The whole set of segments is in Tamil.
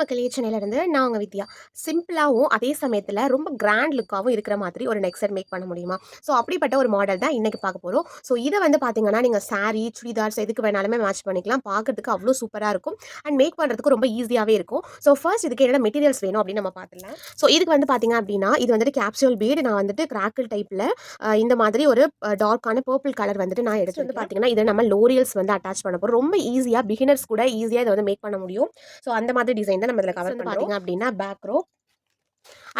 மக்களே சென்னையிலேருந்து நான் உங்கள் வித்யா. சிம்பிளாகவும் அதே சமயத்தில் ரொம்ப கிராண்ட் லுக்காகவும் இருக்கிற மாதிரி ஒரு நெக் செட் மேக் பண்ண முடியுமா? ஸோ அப்படிப்பட்ட ஒரு மாடல் தான் இன்றைக்கி பார்க்க போகிறோம் ஸோ இதை வந்து பார்த்தீங்கன்னா நீங்கள் saree சுடிதார்ஸ் எதுக்கு வேணாலுமே மேட்ச் பண்ணிக்கலாம். பார்க்கறதுக்கு அவ்வளோ சூப்பராக இருக்கும். அண்ட் மேக் பண்ணுறதுக்கு ரொம்ப ஈஸியாகவே இருக்கும். ஸோ ஃபர்ஸ்ட் இதுக்கு என்னென்ன மெட்டீரியல்ஸ் வேணும் அப்படின்னு நம்ம பார்த்துலாம் ஸோ இதுக்கு வந்து பார்த்தீங்க அப்படின்னா இது வந்துட்டு கேப்சூல் பீட் நான் வந்துட்டு கிராக்கிள் டைப்பில் இந்த மாதிரி ஒரு டார்க்கான பர்பிள் கலர் வந்துட்டு நான் எடுத்து வந்து பார்த்தீங்கன்னா இதை நம்ம லோரியல்ஸ் வந்து அட்டாச் பண்ண போகிறோம் ரொம்ப ஈஸியாக பிகினர்ஸ் கூட ஈஸியாக இதை வந்து மேக் பண்ண முடியும். ஸோ அந்த மாதிரி டிசைன் தான் நம்ம இதில் கவர் பண்ணுறோம் அப்படின்னா பேக் ரோ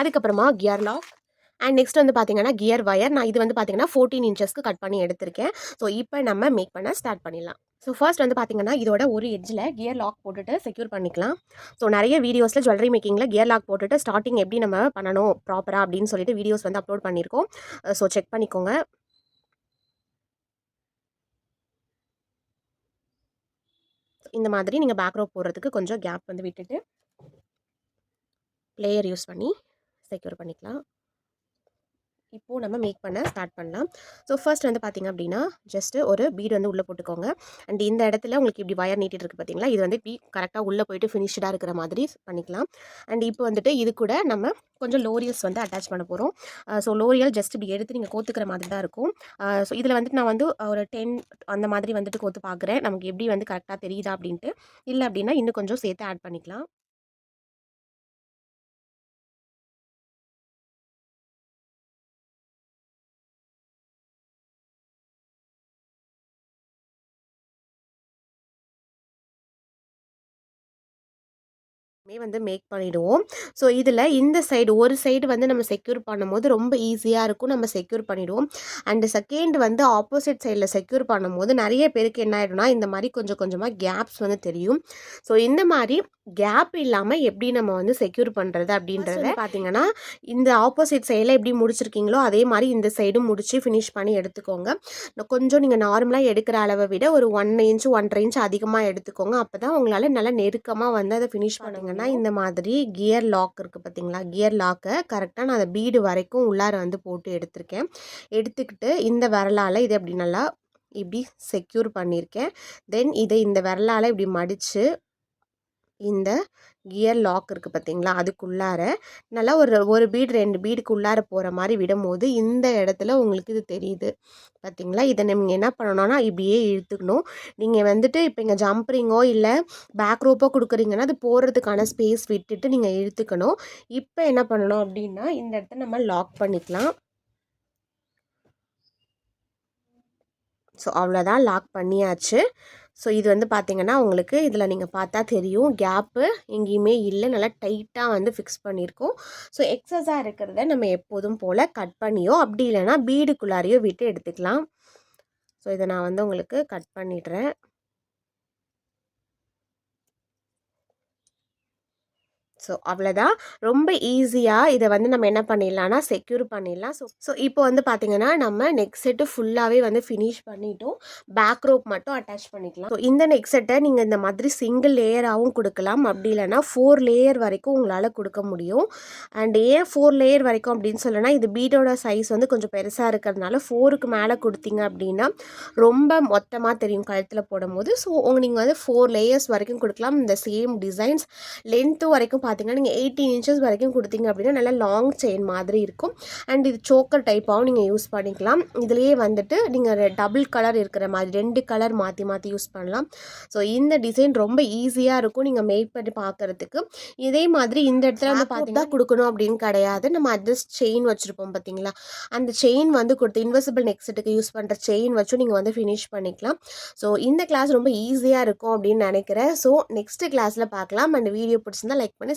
அதுக்கப்புறமா கியர் லாக் அண்ட் நெக்ஸ்ட் வந்து பார்த்தீங்கன்னா கியர் வயர் நான் இது வந்து பார்த்தீங்கன்னா ஃபோர்டீன் இன்ச்சஸ்க்கு கட் பண்ணி எடுத்திருக்கேன். ஸோ இப்போ நம்ம மேக் பண்ண ஸ்டார்ட் பண்ணிடலாம். ஸோ ஃபர்ஸ்ட் வந்து பார்த்தீங்கன்னா இதோட ஒரு எட்ஜில் கியர் லாக் போட்டுட்டு செக்யூர் பண்ணிக்கலாம். ஸோ நிறைய வீடியோஸில் ஜுவல்லரி மேக்கிங்கில் கியர் லாக் போட்டுட்டு ஸ்டார்டிங் எப்படி நம்ம பண்ணணும் ப்ராப்பராக அப்படின்னு சொல்லிட்டு வீடியோஸ் வந்து அப்லோட் பண்ணியிருக்கோம். ஸோ செக் பண்ணிக்கோங்க. இந்த மாதிரி நீங்கள் பேக் ரோ போடுறதுக்கு கொஞ்சம் கேப் வந்து விட்டுட்டு லேயர் யூஸ் பண்ணி செக்யூர் பண்ணிக்கலாம். இப்போது நம்ம மேக் பண்ண ஸ்டார்ட் பண்ணலாம். ஸோ ஃபர்ஸ்ட் வந்து பார்த்திங்க அப்படின்னா ஜஸ்ட்டு ஒரு பீடு வந்து உள்ளே போட்டுக்கோங்க. அண்ட் இந்த இடத்துல உங்களுக்கு இப்படி வயர் நீட்டிட்டு இருக்கு பார்த்தீங்களா இது வந்து இப்படி கரெக்டாக உள்ளே போயிட்டு ஃபினிஷ்டாக இருக்கிற மாதிரி பண்ணிக்கலாம். அண்ட் இப்போ வந்துட்டு இது கூட நம்ம கொஞ்சம் லோரியல்ஸ் வந்து அட்டாச் பண்ண போகிறோம் ஸோ லோரியல் ஜஸ்ட் இப்படி எடுத்து நீங்கள் கோத்துக்கிற மாதிரி தான் இருக்கும். ஸோ இதில் வந்துட்டு நான் வந்து ஒரு டென் அந்த மாதிரி வந்துட்டு கோத்து பார்க்குறேன் நமக்கு எப்படி வந்து கரெக்டாக தெரியுதா அப்படின்ட்டு. இல்லை அப்படின்னா இன்னும் கொஞ்சம் சேர்த்து ஆட் பண்ணிக்கலாம். மே வந்து மேக் பண்ணிவிடுவோம் ஸோ இதில் இந்த சைடு ஒரு சைடு வந்து நம்ம செக்யூர் பண்ணும்போது ரொம்ப ஈஸியாக இருக்கும். நம்ம செக்யூர் பண்ணிவிடுவோம் அண்டு செகண்ட் வந்து ஆப்போசிட் சைடில் செக்யூர் பண்ணும்போது நிறைய பேருக்கு என்ன ஆகிடும்னா இந்த மாதிரி கொஞ்சம் கொஞ்சமாக கேப்ஸ் வந்து தெரியும். ஸோ இந்த மாதிரி கேப் இல்லாமல் எப்படி நம்ம வந்து செக்யூர் பண்ணுறது அப்படின்றத பார்த்தீங்கன்னா இந்த ஆப்போசிட் சைடில் எப்படி முடிச்சிருக்கீங்களோ அதே மாதிரி இந்த சைடும் முடிச்சு ஃபினிஷ் பண்ணி எடுத்துக்கோங்க. கொஞ்சம் நீங்கள் நார்மலாக எடுக்கிற அளவை விட ஒரு ஒன் இன்ச் ஒன்றரை இன்ச் அதிகமாக எடுத்துக்கோங்க. அப்போ தான் உங்களால் நல்லா நெருக்கமாக வந்து அதை ஃபினிஷ் பண்ணுங்கன்னா இந்த மாதிரி கியர் லாக் இருக்குது பார்த்தீங்களா கியர் லாக்கை கரெக்டாக நான் அதை பீடு வரைக்கும் உள்ளார வந்து போட்டு எடுத்திருக்கேன். எடுத்துக்கிட்டு இந்த விரலால் இதை அப்படி நல்லா இப்படி செக்யூர் பண்ணியிருக்கேன். தென் இதை இந்த விரலால் இப்படி மடித்து இந்த கியர் லாக் இருக்குது பார்த்தீங்களா? அதுக்குள்ளார நல்லா ஒரு ஒரு பீடு ரெண்டு பீடுக்கு உள்ளார போகிற மாதிரி விடும்போது இந்த இடத்துல உங்களுக்கு இது தெரியுது. பார்த்தீங்களா? இதை நீங்கள் என்ன பண்ணணும்னா இப்படியே இழுத்துக்கணும். நீங்கள் வந்துட்டு இப்போ இங்கே ஜம்ப்ரிங்கோ இல்லை பேக் ரோப்போ கொடுக்குறீங்கன்னா அது போகிறதுக்கான ஸ்பேஸ் விட்டுட்டு நீங்கள் இழுத்துக்கணும். இப்போ என்ன பண்ணணும் அப்படின்னா இந்த இடத்த நம்ம லாக் பண்ணிக்கலாம். ஸோ அவ்வளோதான் லாக் பண்ணியாச்சு. ஸோ இது வந்து பார்த்திங்கன்னா உங்களுக்கு இதில் நீங்கள் பார்த்தா தெரியும். கேப்பு எங்கேயுமே இல்லை. நல்லா டைட்டாக வந்து ஃபிக்ஸ் பண்ணியிருக்கோம் ஸோ எக்ஸஸாக இருக்கிறத நம்ம எப்போதும் போல் கட் பண்ணியோ அப்படி இல்லைன்னா பீடுக்குள்ளாரையோ விட்டு எடுத்துக்கலாம். ஸோ இதை நான் வந்து உங்களுக்கு கட் பண்ணிடுறேன். ஸோ அவ்வளோதான். ரொம்ப ஈஸியாக இதை வந்து நம்ம என்ன பண்ணிடலாம்னா செக்யூர் பண்ணிடலாம். ஸோ ஸோ இப்போ வந்து பார்த்திங்கன்னா நம்ம நெக் செட்டு ஃபுல்லாகவே வந்து ஃபினிஷ் பண்ணிட்டோம். பேக் ரோப் மட்டும் அட்டாச் பண்ணிக்கலாம். ஸோ இந்த நெக் செட்டை நீங்கள் இந்த மாதிரி சிங்கிள் லேயராகவும் கொடுக்கலாம். அப்படி இல்லைனா ஃபோர் லேயர் வரைக்கும் உங்களால் கொடுக்க முடியும். அண்ட் ஏன் ஃபோர் லேயர் வரைக்கும் அப்படின்னு சொல்லனா இது பீடோட சைஸ் வந்து கொஞ்சம் பெருசாக இருக்கிறதுனால ஃபோருக்கு மேலே கொடுத்தீங்க அப்படின்னா ரொம்ப மொத்தமாக தெரியும் கழுத்தில் போடும்போது. ஸோ நீங்கள் வந்து ஃபோர் லேயர்ஸ் வரைக்கும் கொடுக்கலாம். இந்த சேம் டிசைன்ஸ் லென்த்து வரைக்கும் பார்த்தீங்கன்னா நீங்கள் எயிட்டீன் இன்ச்சஸ் வரைக்கும் கொடுத்தீங்க அப்படின்னா நல்லா லாங் செயின் மாதிரி இருக்கும். அண்ட் இது சோக்கர் டைப்பாகவும் நீங்கள் யூஸ் பண்ணிக்கலாம். இதுலேயே வந்துட்டு நீங்கள் டபுள் கலர் இருக்கிற மாதிரி ரெண்டு கலர் மாற்றி மாற்றி யூஸ் பண்ணலாம். ஸோ இந்த டிசைன் ரொம்ப ஈஸியாக இருக்கும் நீங்கள் மேக் பண்ணி பார்க்குறதுக்கு இதே மாதிரி இந்த இடத்துல வந்து பார்த்தீங்கன்னா கொடுக்கணும் அப்படின்னு கிடையாது. நம்ம அட்ஜஸ்ட் செயின் வச்சுருப்போம் பார்த்தீங்களா? அந்த செயின் வந்து கொடுத்து இன்வெசிபிள் நெக்ஸ்ட்டுக்கு யூஸ் பண்ணுற செயின் வச்சும் நீங்கள் வந்து ஃபினிஷ் பண்ணிக்கலாம். ஸோ இந்த கிளாஸ் ரொம்ப ஈஸியாக இருக்கும் அப்படின்னு நினைக்கிறேன். ஸோ நெக்ஸ்ட் கிளாஸில் பார்க்கலாம். அண்ட் வீடியோ பிடிச்சிருந்தா லைக் பண்ணி